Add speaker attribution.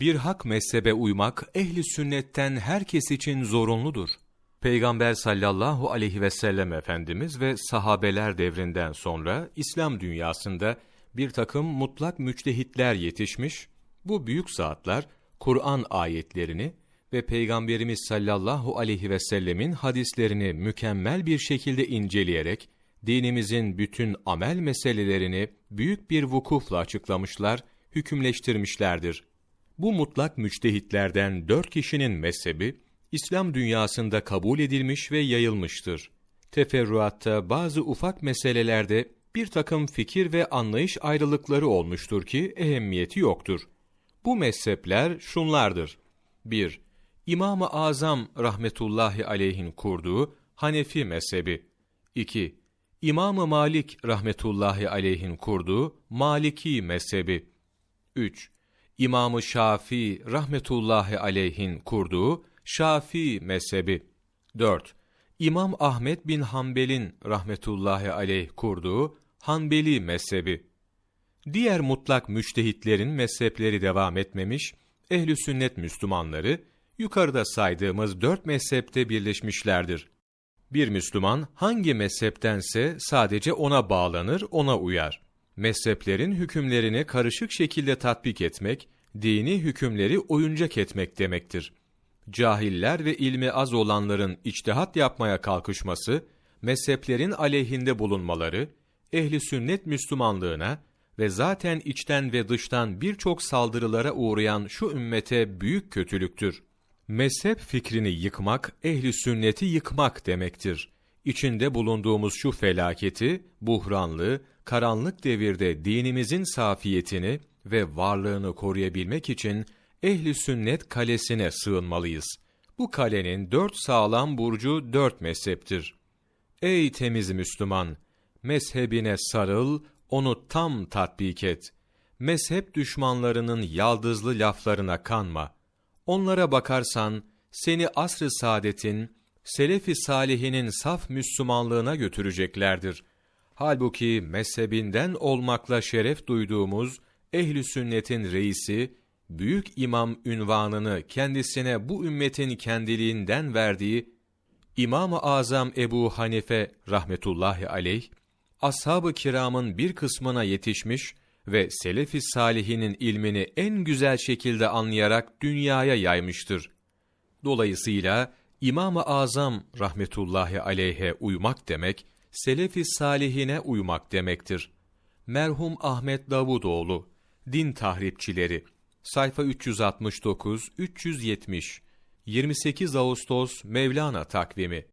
Speaker 1: Bir hak mezhebe uymak ehli sünnetten herkes için zorunludur. Peygamber sallallahu aleyhi ve sellem Efendimiz ve sahabeler devrinden sonra İslam dünyasında bir takım mutlak müçtehitler yetişmiş, bu büyük zatlar Kur'an ayetlerini ve Peygamberimiz sallallahu aleyhi ve sellemin hadislerini mükemmel bir şekilde inceleyerek, dinimizin bütün amel meselelerini büyük bir vukufla açıklamışlar, hükümleştirmişlerdir. Bu mutlak müçtehitlerden dört kişinin mezhebi, İslam dünyasında kabul edilmiş ve yayılmıştır. Teferruatta bazı ufak meselelerde bir takım fikir ve anlayış ayrılıkları olmuştur ki ehemmiyeti yoktur. Bu mezhepler şunlardır. 1. İmam-ı Azam rahmetullahi aleyhin kurduğu Hanefi mezhebi. 2. İmam-ı Malik rahmetullahi aleyhin kurduğu Maliki mezhebi. 3. İmam-ı rahmetullahi aleyhin kurduğu Şafii mezhebi. 4. İmam Ahmet bin Hanbel'in rahmetullahi aleyh kurduğu Hanbeli mezhebi. Diğer mutlak müçtehitlerin mezhepleri devam etmemiş, ehli sünnet Müslümanları yukarıda saydığımız dört mezhepte birleşmişlerdir. Bir Müslüman hangi mezheptense sadece ona bağlanır, ona uyar. Mezheplerin hükümlerini karışık şekilde tatbik etmek, dini hükümleri oyuncak etmek demektir. Cahiller ve ilmi az olanların içtihat yapmaya kalkışması, mezheplerin aleyhinde bulunmaları, ehli sünnet Müslümanlığına ve zaten içten ve dıştan birçok saldırılara uğrayan şu ümmete büyük kötülüktür. Mezhep fikrini yıkmak, ehli sünneti yıkmak demektir. İçinde bulunduğumuz şu felaketi, buhranlı, karanlık devirde dinimizin safiyetini ve varlığını koruyabilmek için ehli sünnet kalesine sığınmalıyız. Bu kalenin dört sağlam burcu dört mezheptir. Ey temiz Müslüman! Mezhebine sarıl, onu tam tatbik et. Mezhep düşmanlarının yaldızlı laflarına kanma. Onlara bakarsan, seni asr-ı saadetin, selef-i salihinin saf Müslümanlığına götüreceklerdir. Halbuki mezhebinden olmakla şeref duyduğumuz ehli sünnetin reisi, büyük imam ünvanını kendisine bu ümmetin kendiliğinden verdiği İmam-ı Azam Ebu Hanife rahmetullahi aleyh, ashab-ı kiramın bir kısmına yetişmiş ve selef-i salihinin ilmini en güzel şekilde anlayarak dünyaya yaymıştır. Dolayısıyla İmam-ı Azam rahmetullahi aleyhe uymak demek, selef-i salihine uymak demektir. Merhum Ahmet Davutoğlu, Din Tahripçileri, sayfa 369-370, 28 Ağustos Mevlana takvimi